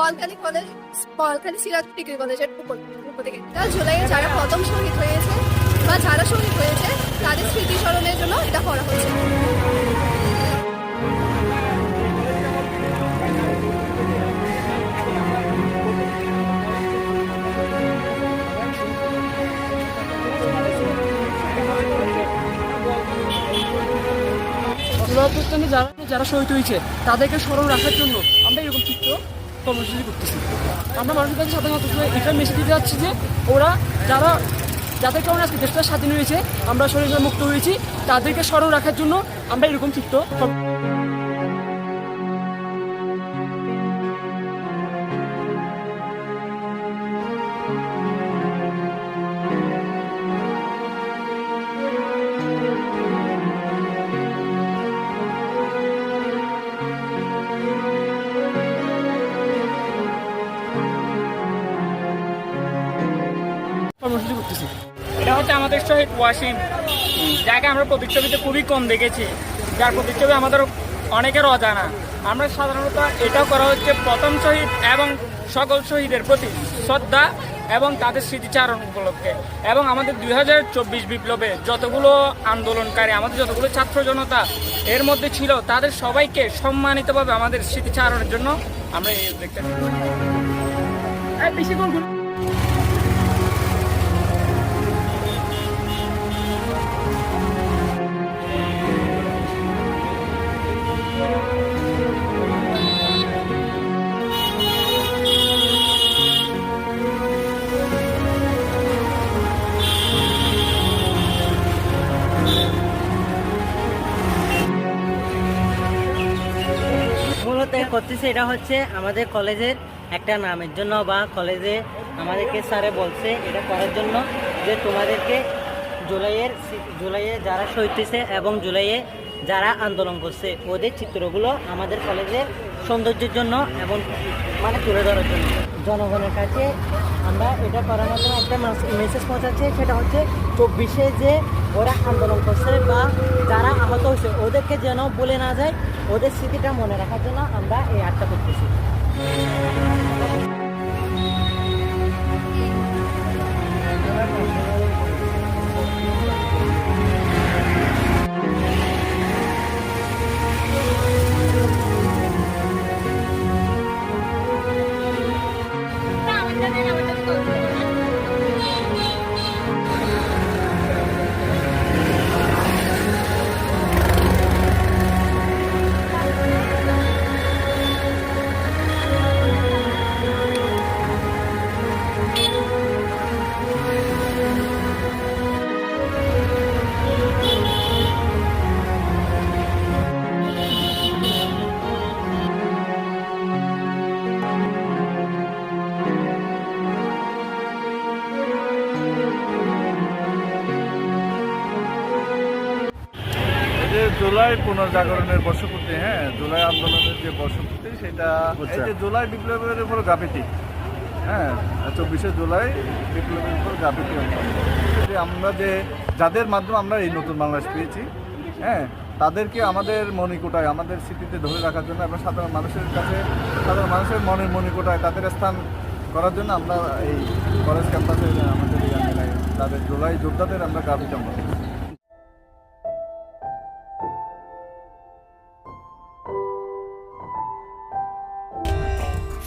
স্মলখালি college Smalkhali Siraj degree কলেজের উপর উপর থেকে। এটা জুলাইয়ে যারা প্রথম শহীদ হয়েছে বা যারা শহীদ হয়েছে, তাদের স্মৃতিস্মরণের জন্য এটা করা জুলাইপুস্তানে যারা যারা শহীদ হয়েছে, তাদেরকে স্মরণ রাখার জন্য আমরা এরকম চিত্র কর্মসূচি করতেছি। আমরা মানুষের কাছে সাধারণত এটা মেসেজ দিতে যাচ্ছি যে ওরা যারা যাদের কারণে আজকে দেশটা স্বাধীন হয়েছে, আমরা শরীরে মুক্ত হয়েছি, তাদেরকে স্মরণ রাখার জন্য আমরা এরকম চিত্র কর্মসূচি করতেছি। এটা হচ্ছে আমাদের শহীদ ওয়াসিম। যাকে আমরা প্রতিচ্ছবিতে খুবই কম দেখেছি। যার প্রতিচ্ছবি আমাদের অনেকের অজানা। আমরা সাধারণত এটা করা হচ্ছে প্রথম শহীদ এবং সকল শহীদের প্রতি শ্রদ্ধা এবং তাদের স্মৃতিচারণ উপলক্ষে। এবং আমাদের দুই হাজার চব্বিশ বিপ্লবে যতগুলো আন্দোলনকারী, আমাদের যতগুলো ছাত্র জনতা এর মধ্যে ছিল, তাদের সবাইকে সম্মানিতভাবে আমাদের স্মৃতিচারণের জন্য আমরা এই উদ্যোগটা করতেছে এটা হচ্ছে আমাদের কলেজের একটা নামের জন্য বা কলেজে আমাদেরকে স্যারে বলছে এটা করার জন্য যে তোমাদেরকে জুলাইয়ের জুলাইয়ে যারা শহীদ হয়েছে এবং জুলাইয়ে যারা আন্দোলন করছে, ওদের চিত্রগুলো আমাদের কলেজের সৌন্দর্যের জন্য এবং মানে তুলে ধরার জন্য। জনগণের কাছে আমরা এটা করার মাধ্যমে একটা মেসেজ পৌঁছাচ্ছি, সেটা হচ্ছে চব্বিশে যে ওরা আন্দোলন করছে বা যারা আহত হয়েছে, ওদেরকে যেন বলে না যায়, ওদের স্মৃতিটা মনে রাখার জন্য আমরা এই আটটা করতেছি। জুলাই পুনর্জাগরণের বর্ষপূর্তি হ্যাঁ জুলাই আন্দোলনের যে বর্ষপূর্তি সেটা এই যে জুলাই বিপ্লবের উপর গাফিতি হ্যাঁ চব্বিশে জুলাই বিপ্লবের উপর গাফিতি যে আমরা যে যাদের মাধ্যমে আমরা এই নতুন বাংলাদেশ পেয়েছি হ্যাঁ তাদেরকে আমাদের মণিকোটায় আমাদের স্মৃতিতে ধরে রাখার জন্য এবং সাধারণ মানুষের কাছে সাধারণ মানুষের মনের মণিকোটায় তাদের স্থান করার জন্য আমরা এই কলেজ ক্যাম্পাসে আমাদের তাদের জুলাই যোদ্ধাদের আমরা গাফিতি আমরা